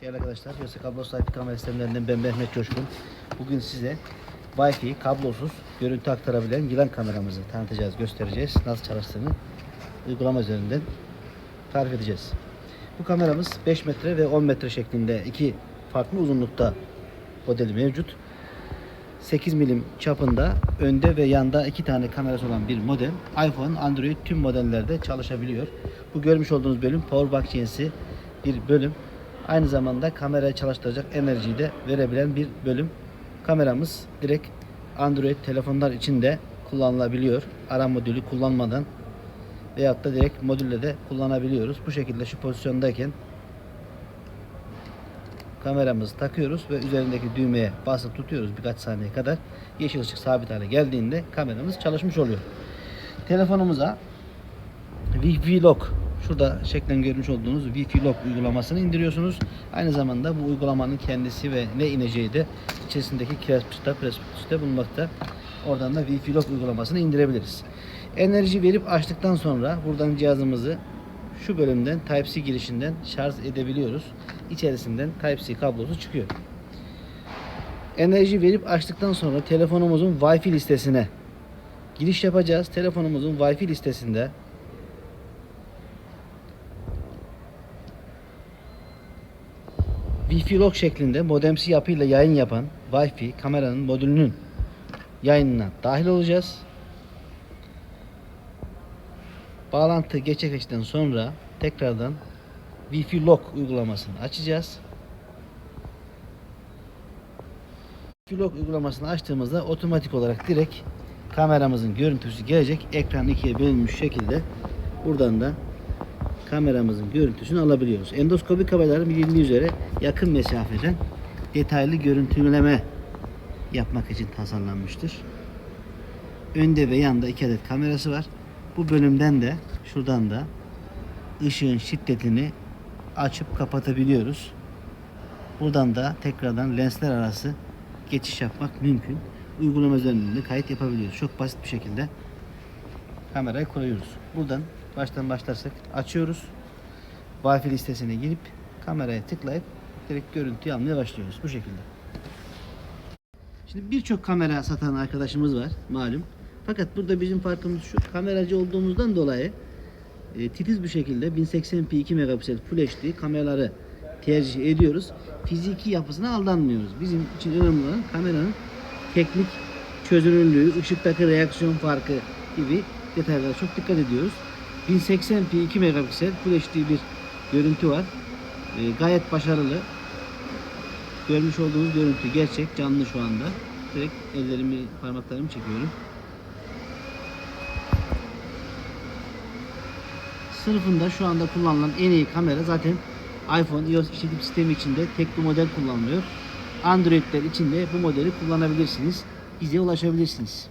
Değerli arkadaşlar, Yosef Kablo Sahip Kamera Sistemlerinden ben Mehmet Coşkun. Bugün size Wi-Fi kablosuz görüntü aktarabilen yılan kameramızı tanıtacağız, göstereceğiz. Nasıl çalıştığını uygulama üzerinden tarif edeceğiz. Bu kameramız 5 metre ve 10 metre şeklinde iki farklı uzunlukta modeli mevcut. 8 milim çapında önde ve yanda iki tane kamerası olan bir model. iPhone, Android tüm modellerde çalışabiliyor. Bu görmüş olduğunuz bölüm powerbank cinsi bir bölüm. Aynı zamanda kamerayı çalıştıracak enerjiyi de verebilen bir bölüm. Kameramız direkt Android telefonlar için de kullanılabiliyor. Ara modülü kullanmadan veyahut da direkt modülle de kullanabiliyoruz. Bu şekilde şu pozisyondayken kameramızı takıyoruz ve üzerindeki düğmeye basıp tutuyoruz birkaç saniye kadar. Yeşil ışık sabit hale geldiğinde kameramız çalışmış oluyor. Telefonumuza Lock şurada şeklen görmüş olduğunuz Wi-Fi uygulamasını indiriyorsunuz. Aynı zamanda bu uygulamanın kendisi ve ne ineceği de içerisindeki prospektüste prospektüste bulunmakta. Oradan da Wi-Fi uygulamasını indirebiliriz. Enerji verip açtıktan sonra buradan cihazımızı şu bölümden Type-C girişinden şarj edebiliyoruz. İçerisinden Type-C kablosu çıkıyor. Enerji verip açtıktan sonra telefonumuzun Wi-Fi listesine giriş yapacağız. Telefonumuzun Wi-Fi listesinde Wi-Fi log şeklinde modemsi yapıyla yayın yapan Wi-Fi kameranın modülünün yayınına dahil olacağız. Bağlantı gerçekleştikten sonra tekrardan Wi-Fi log uygulamasını açacağız. Wi-Fi log uygulamasını açtığımızda otomatik olarak direkt kameramızın görüntüsü gelecek. Ekran ikiye bölünmüş şekilde buradan da kameramızın görüntüsünü alabiliyoruz. Endoskopi kameraların bilindiği üzere yakın mesafeden detaylı görüntüleme yapmak için tasarlanmıştır. Önde ve yanda iki adet kamerası var. Bu bölümden de şuradan da ışığın şiddetini açıp kapatabiliyoruz. Buradan da tekrardan lensler arası geçiş yapmak mümkün. Uygulama üzerinden de kayıt yapabiliyoruz. Çok basit bir şekilde kamerayı kuruyoruz. Buradan baştan başlarsak açıyoruz. Wi-Fi listesine girip kameraya tıklayıp direkt görüntüyü almaya başlıyoruz. Bu şekilde. Şimdi birçok kamera satan arkadaşımız var malum. Fakat burada bizim farkımız şu kameracı olduğumuzdan dolayı e, titiz bir şekilde 1080p 2 megapiksel Full HD kameraları tercih ediyoruz. Fiziki yapısına aldanmıyoruz. Bizim için önemli olan kameranın teknik çözünürlüğü, ışıktaki reaksiyon farkı gibi detaylara çok dikkat ediyoruz. 1080p 2 megapiksel Full HD bir görüntü var. E, gayet başarılı. Görmüş olduğunuz görüntü gerçek, canlı şu anda. Direkt ellerimi, parmaklarımı çekiyorum. Sınıfında şu anda kullanılan en iyi kamera zaten iPhone iOS işletim sistemi içinde tek bu model kullanılıyor. Android'ler için de bu modeli kullanabilirsiniz. Bize ulaşabilirsiniz.